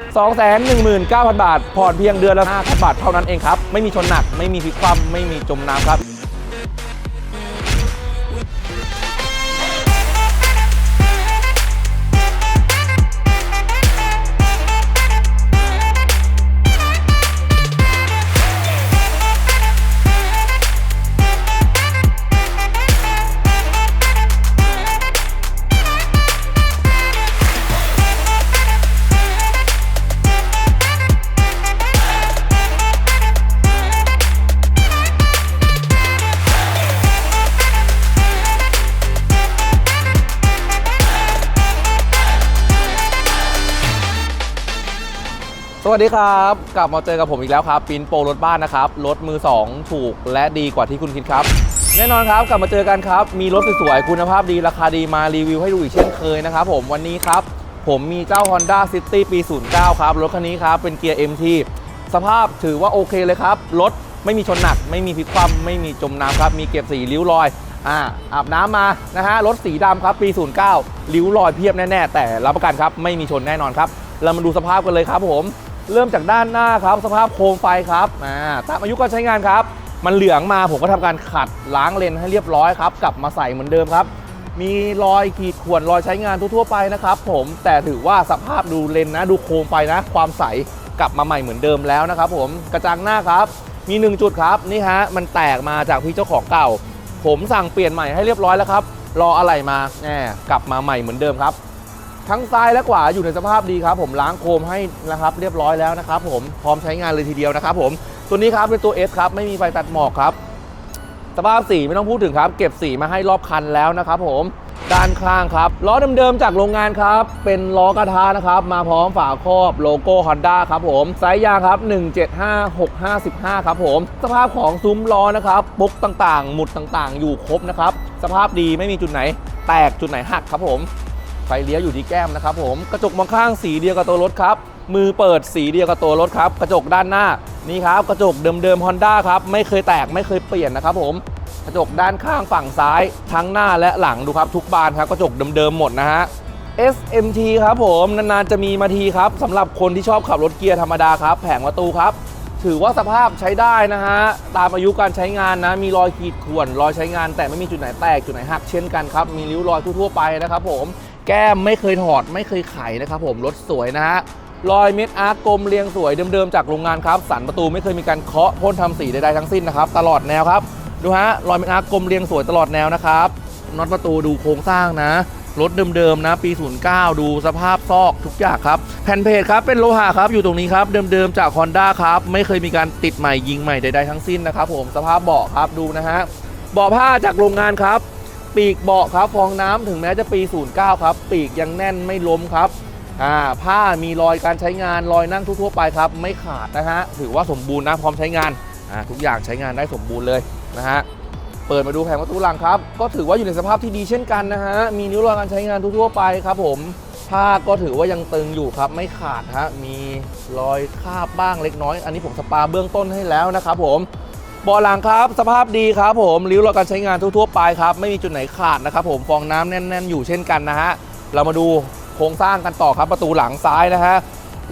219,000 บาทผ่อนเพียงเดือนละ5,000บาทเท่านั้นเองครับ ไม่มีชนหนัก ไม่มีพลิกคว่ำไม่มีจมน้ำครับ วัสดีครับ กลับมาเจอกับผมอีกแล้วครับปินโปรรถบ้านนะครับ รถมือ 2 ถูกและดีกว่าที่คุณคิดครับ แน่นอนครับกลับมาเจอกันครับ มีรถสวยๆคุณภาพดีราคาดีมารีวิวให้ดูอีกเช่นเคยนะครับผมวันนี้ครับ ผมมีเจ้า Honda City ปี 09 ครับ รถคันนี้ครับ เป็นเกียร์ MT สภาพถือว่าโอเคเลยครับ รถไม่มีชนหนัก ไม่มีพลิกคว่ำไม่มีจมน้ำครับ มีเก็บสีริ้วรอยอ่าอาบน้ำมานะฮะรถสีดำครับปี 09ริ้วรอยเพียบแน่ๆ แต่รับประกันครับไม่มีชนแน่นอนครับ เรามาดูสภาพกันเลยครับผม เริ่มจากด้านหน้าครับ สภาพโคมไฟครับอ่าตามอายุการใช้งานครับ มันเหลืองมาผมก็ทำการขัดล้างเลนให้เรียบร้อยครับ กลับมาใส่เหมือนเดิมครับ มีรอยขีดข่วนรอยใช้งานทั่วๆไปนะครับ ผมแต่ถือว่าสภาพดูเลนนะ ดูโคมไฟนะ ความใสกลับมาใหม่เหมือนเดิมแล้วนะครับ ผมกระจังหน้าครับ มีหนึ่งจุดครับนี่ฮะมันแตกมาจากพี่เจ้าของเก่า ผมสั่งเปลี่ยนใหม่ให้เรียบร้อยแล้วครับรออะไรมาแหมกลับมาใหม่เหมือนเดิมครับ ทั้งซ้ายและขวาอยู่ในสภาพดีครับ ผมล้างโคมให้นะครับเรียบร้อยแล้วนะครับผมพร้อมใช้งานเลยทีเดียวนะครับผมตัวนี้ครับเป็นตัว S ครับไม่มีไฟตัดหมอกครับสภาพสีไม่ต้องพูดถึงครับ เก็บสีมาให้รอบคันแล้วนะครับผมด้านข้างครับล้อเดิมๆจากโรงงานครับ เป็นล้อกระทะนะครับ มาพร้อมฝาครอบโลโก้ Honda ครับผมไซส์ยางครับ 175655 ครับผม สภาพของซุ้มล้อนะครับปุ๊กต่างๆ หมุดต่างๆ อยู่ครบนะครับ สภาพดีไม่มีจุดไหน แตกจุดไหนหักครับผม ไฟเลี้ยวอยู่ที่แก้มนะครับผมกระจกมองข้างสีเดียวกับตัวรถครับ มือเปิดสีเดียวกับตัวรถครับ กระจกด้านหน้านี่ครับกระจกเดิมๆ Honda ครับไม่เคยแตกไม่เคยเปลี่ยนนะครับผมกระจกด้านข้างฝั่งซ้ายทั้งหน้าและหลังดูครับ ทุกบานครับกระจกเดิมๆหมดนะฮะ SMT ครับผมนานๆจะมีมาทีครับสำหรับคนที่ชอบขับรถเกียร์ธรรมดาครับแผงประตูครับ ถือว่าสภาพใช้ได้นะฮะ ตามอายุการใช้งานนะ มีรอยขีดข่วนรอยใช้งาน แต่ไม่มีจุดไหนแตกจุดไหนหักเช่นกันครับ มีริ้วรอยทั่วๆไปนะครับผม แก้มไม่เคยถอดไม่เคยไขนะครับผมรถสวยนะฮะรอยเม็ดอาร์กลมเรียงสวยเดิมๆจากโรงงานครับ สันประตูไม่เคยมีการเคาะพ่นทำสีใดๆทั้งสิ้นนะครับ ตลอดแนวครับ ดูฮะรอยเม็ดอาร์กกลมเรียงสวยตลอดแนวนะครับน็อตประตูดูโครงสร้างนะรถเดิมๆนะปี 09 ดูสภาพซอกทุกอย่างครับ แผ่นเพจครับเป็นโลหะครับอยู่ตรงนี้ครับเดิมๆจาก Honda ครับ ไม่เคยมีการติดใหม่ยิงใหม่ใดๆทั้งสิ้นนะครับผมสภาพเบาะครับดูนะฮะเบาะผ้าจากโรงงานครับ ปีกเบาะครับฟองน้ำถึงแม้จะปี 09 ครับ ปีกยังแน่นไม่ล้มครับอ่าผ้ามีรอยการใช้งานรอยนั่งทั่วๆไปครับ ไม่ขาดนะฮะถือว่าสมบูรณ์นะพร้อมใช้งานอ่าทุกอย่างใช้งานได้สมบูรณ์เลยนะฮะเปิดมาดูแผงประตูหลังครับ ก็ถือว่าอยู่ในสภาพที่ดีเช่นกันนะฮะมีนิ้วรอยการใช้งานทั่วๆไปครับ ผมผ้าก็ถือว่ายังตึงอยู่ครับ ไม่ขาดฮะมีรอยคาบบ้างเล็กน้อย อันนี้ผมสปาเบื้องต้นให้แล้วนะครับผม เบาะหลังครับ สภาพดีครับผมริ้วรอยการใช้งานทั่วๆไปครับ ไม่มีจุดไหนขาดนะครับผมฟองน้ำแน่น ๆ อยู่เช่นกันนะฮะเรามาดูโครงสร้างกันต่อครับประตูหลังซ้ายนะฮะ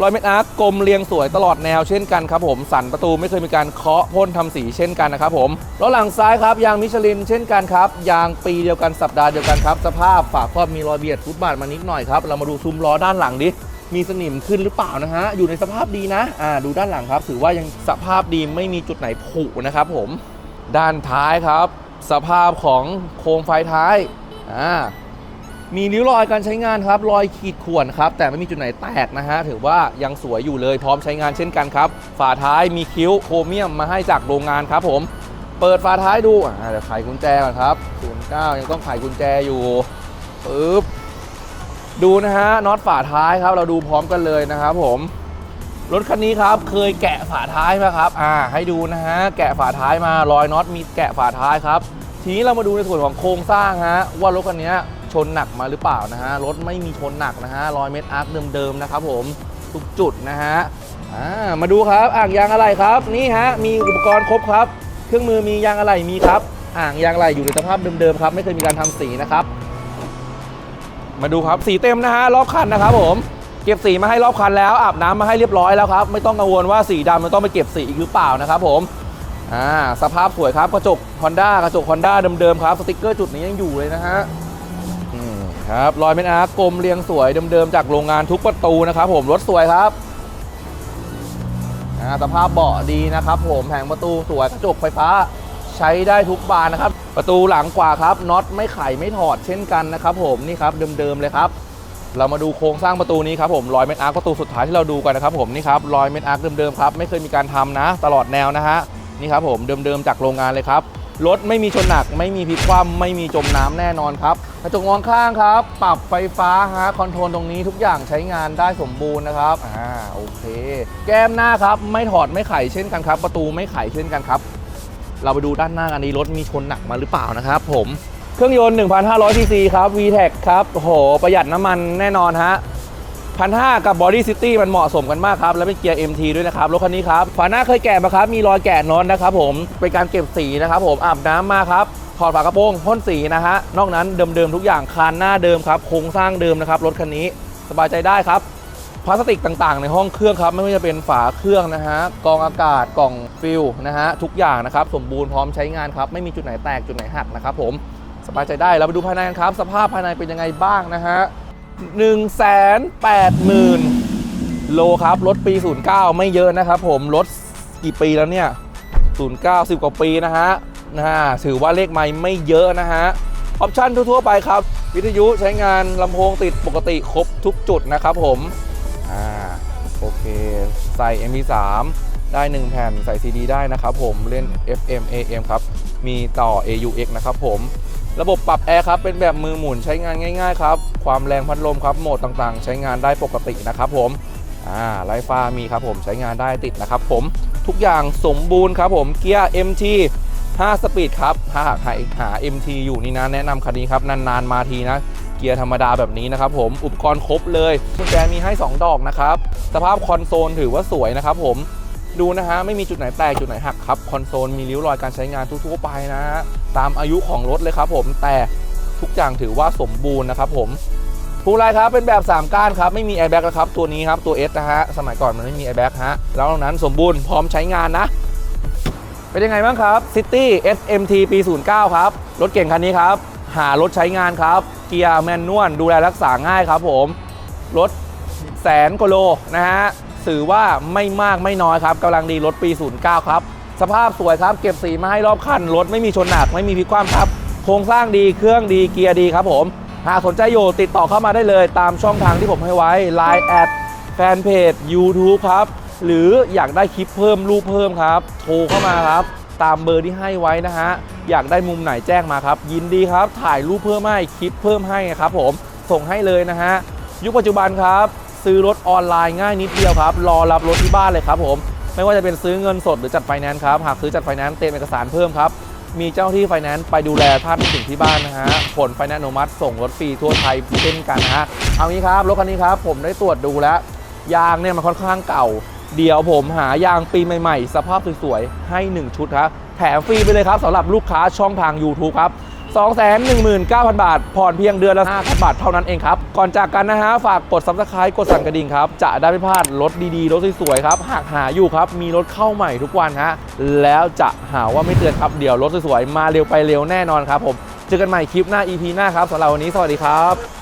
รอยเม็ดอาร์กกลมเรียงสวยตลอดแนวเช่นกันครับผมสันประตูไม่เคยมีการเคาะพ่นทำสีเช่นกันนะครับผมล้อหลังซ้ายครับยางมิชลินเช่นกันครับยางปีเดียวกันสัปดาห์เดียวกันครับสภาพฝาครอบมีรอยเบียดฟุตบาทมานิดหน่อยครับเรามาดูซุ้มล้อด้านหลังดิ มีสนิมขึ้นหรือเปล่านะฮะ อยู่ในสภาพดีนะ อ่า ดูด้านหลังครับ ถือว่ายังสภาพดีไม่มีจุดไหนผุนะครับผม ด้านท้ายครับ สภาพของโคมไฟท้าย อ่า มีริ้วรอยการใช้งานครับ รอยขีดข่วนครับ แต่ไม่มีจุดไหนแตกนะฮะ ถือว่ายังสวยอยู่เลย พร้อมใช้งานเช่นกันครับ ฝาท้ายมีคิ้วโครเมียมมาให้จากโรงงานครับผม เปิดฝาท้ายดู อ่า เดี๋ยวไขกุญแจก่อนครับ09ยังต้องไขกุญแจอยู่ปึ๊บ ดูนะฮะน็อตฝาท้ายครับ เราดูพร้อมกันเลยนะครับผมรถคันนี้ครับเคยแกะฝาท้ายไหมครับอ่าให้ดูนะฮะแกะฝาท้ายมารอยน็อตมีแกะฝาท้ายครับทีนี้เรามาดูในส่วนของโครงสร้างฮะว่ารถคันนี้ชนหนักมาหรือเปล่านะฮะรถไม่มีชนหนักนะฮะรอยเม็ดอาร์คเดิมๆนะครับผมทุกจุดนะฮะอ่ามาดูครับอ่างยางอะไรครับนี่ฮะมีอุปกรณ์ครบครับ เครื่องมือมียางอะไรมีครับ อ่างยางอะไรอยู่ในสภาพเดิมๆครับ ไม่เคยมีการทำสีนะครับ มาดูครับสีเต็มนะฮะรอบคันนะครับผมเก็บสีมาให้รอบคันแล้วอาบน้ำมาให้เรียบร้อยแล้วครับไม่ต้องกังวลว่าสีดำมันต้องไปเก็บสีอีกหรือเปล่านะครับผมอ่าสภาพสวยครับกระจก Honda กระจก Honda เดิมๆครับสติกเกอร์จุดนี้ยังอยู่เลยนะฮะครับรอยเม็ดอาร์กลมเรียงสวยเดิมๆจากโรงงานทุกประตูนะครับผมรถสวยครับสภาพเบาะดีนะครับผมแผงประตูสวยกระจกไฟฟ้าใช้ได้ทุกบานนะครับ ประตูหลังขวาครับน็อตไม่ไขไม่ถอดเช่นกันนะครับผมนี่ครับเดิมๆเลยครับ เรามาดูโครงสร้างประตูนี้ครับผมรอยเม็ดอาร์คประตูสุดท้ายที่เราดูกันนะครับผมนี่ครับรอยเม็ดอาร์คเดิมๆครับไม่เคยมีการทำนะ ตลอดแนวนะฮะนี่ครับผมเดิมๆจากโรงงานเลยครับรถไม่มีชนหนักไม่มีพลิกคว่ำไม่มีจมน้ำแน่นอนครับกระจกมองข้างครับ ปรับไฟฟ้าฮะคอนโทรลตรงนี้ทุกอย่างใช้งานได้สมบูรณ์นะครับอ่าโอเค แก้มหน้าครับ ไม่ถอดไม่ไขเช่นกันครับ ประตูไม่ไขเช่นกันครับ เราไปดูด้านหน้ากันนี้รถมีชนหนักมาหรือเปล่านะครับผมเครื่องยนต์ 1,500 cc ครับ VTEC ครับโหประหยัดน้ำมันแน่นอนฮะพันห้ากับบอดี้ซิตี้มันเหมาะสมกันมากครับ แล้วเป็นเกียร์ MT ด้วยนะครับ รถคันนี้ครับฝาหน้าเคยแกะมาครับ มีรอยแกะนอตนะครับผม เป็นการเก็บสีนะครับผมอาบน้ำมาครับถอดฝากระโปรงพ่นสีนะฮะ นอกนั้นเดิมๆทุกอย่างคานหน้าเดิมครับโครงสร้างเดิมนะครับ รถคันนี้สบายใจได้ครับ พลาสติกต่างๆ ในห้องเครื่องครับไม่ว่าจะเป็นฝาเครื่องนะฮะกองอากาศกล่องฟิลนะฮะทุกอย่างนะครับสมบูรณ์พร้อมใช้งานครับไม่มีจุดไหนแตกจุดไหนหักนะครับผมสบายใจได้เราไปดูภายในกันครับ สภาพภายในเป็นยังไงบ้างนะฮะ1 8 0 0 0 0โลครับรถปี 09 ไม่เยอะนะครับผมรถกี่ปีแล้วเนี่ย 09 10 กว่าปีนะฮะนะฮะถือว่าเลขไม่ไม่เยอะนะฮะออปชั่นทั่วๆไปครับ วิทยุใช้งานลำโพงติดปกติครบทุกจุดนะครับผม เคใส่ MP3 ได้ 1 แผ่นใส่ CD ได้นะครับผมเล่น FM AM ครับ มีต่อ AUX นะครับผมระบบปรับแอร์ครับเป็นแบบมือหมุนใช้งานง่าย ๆ ครับ ความแรงพัดลมครับโหมดต่างๆ ใช้งานได้ปกตินะครับผมอ่าไลฟ์ฟ้ามีครับผมใช้งานได้ติดนะครับผมทุกอย่างสมบูรณ์ครับผมเกียร์ MT 5 สปีดครับถ้าหากใครหา MT อยู่นี่นะแนะนำคันนี้ครับนานๆมาทีนะ เกียร์ธรรมดาแบบนี้นะครับผมอุปกรณ์ครบเลยกุญแจมีให้ 2 ดอกนะครับสภาพคอนโซลถือว่าสวยนะครับผมดูนะฮะไม่มีจุดไหนแตกจุดไหนหักครับคอนโซลมีริ้วรอยการใช้งานทั่วๆไปนะฮะตามอายุของรถเลยครับผมแต่ทุกอย่างถือว่าสมบูรณ์นะครับผมผู้ไลครับเป็นแบบ 3 ก้านครับ ไม่มีแอร์แบ็กแล้วครับ ตัวนี้ครับ ตัว S นะฮะ สมัยก่อนมันไม่มีแอร์แบ็กฮะ แล้วนอกนั้นสมบูรณ์พร้อมใช้งานนะ เป็นยังไงบ้างครับ City SMT ปี 09 ครับ รถเก่งคันนี้ครับ หารถใช้งานครับ เกียร์แมนนวลดูแลรักษาง่ายครับผม รถแสนกโลนะฮะถือว่าไม่มากไม่น้อยครับกำลังดีรถปี 09 ครับ สภาพสวยครับ เก็บสีมาให้รอบคัน รถไม่มีชนหนักไม่มีพิคว่ำครับ โครงสร้างดีเครื่องดีเกียร์ดีครับผม หากสนใจอยู่ติดต่อเข้ามาได้เลย ตามช่องทางที่ผมให้ไว้ Line แอดแฟนเพจ YouTube ครับ หรืออยากได้คลิปเพิ่มรูปเพิ่มครับ โทรเข้ามาครับ ตามเบอร์ที่ให้ไว้นะฮะ อยากได้มุมไหนแจ้งมาครับ ยินดีครับ ถ่ายรูปเพิ่มให้คลิปเพิ่มให้ครับผมส่งให้เลยนะฮะยุคปัจจุบันครับ ซื้อรถออนไลน์ง่ายนิดเดียวครับ รอรับรถที่บ้านเลยครับผมไม่ว่าจะเป็นซื้อเงินสดหรือจัดไฟแนนซ์ครับหากซื้อจัดไฟแนนซ์เตรียมเอกสารเพิ่มครับมีเจ้าที่ไฟแนนซ์ไปดูแลท่านถึงที่บ้านนะฮะผลไฟแนนซ์อนุมัติส่งรถฟรีทั่วไทยเช่นกันนะฮะเอางี้ครับรถคันนี้ครับผมได้ตรวจดูแล้วยางเนี่ยมันค่อนข้างเก่า เดี๋ยวผมหายางปีใหม่ๆ สภาพสวยๆ ให้ 1 ชุดครับ แถมฟรีไปเลยครับสำหรับลูกค้าช่องทาง YouTube ครับ 219,000 บาท ผ่อนเพียงเดือนละ5บาทเท่านั้นเองครับ ก่อนจากกันนะฮะ ฝากกด Subscribe กดสั่นกระดิ่งครับ จะได้ไม่พลาดรถดีๆ รถสวยๆ ครับ หากหาอยู่ครับ มีรถเข้าใหม่ทุกวันฮะ แล้วจะหาว่าไม่เตือนครับ เดี๋ยวรถสวยๆ มาเร็วไปเร็วแน่นอนครับผม เจอกันใหม่คลิปหน้า EP หน้าครับสำหรับวันนี้ สวัสดีครับ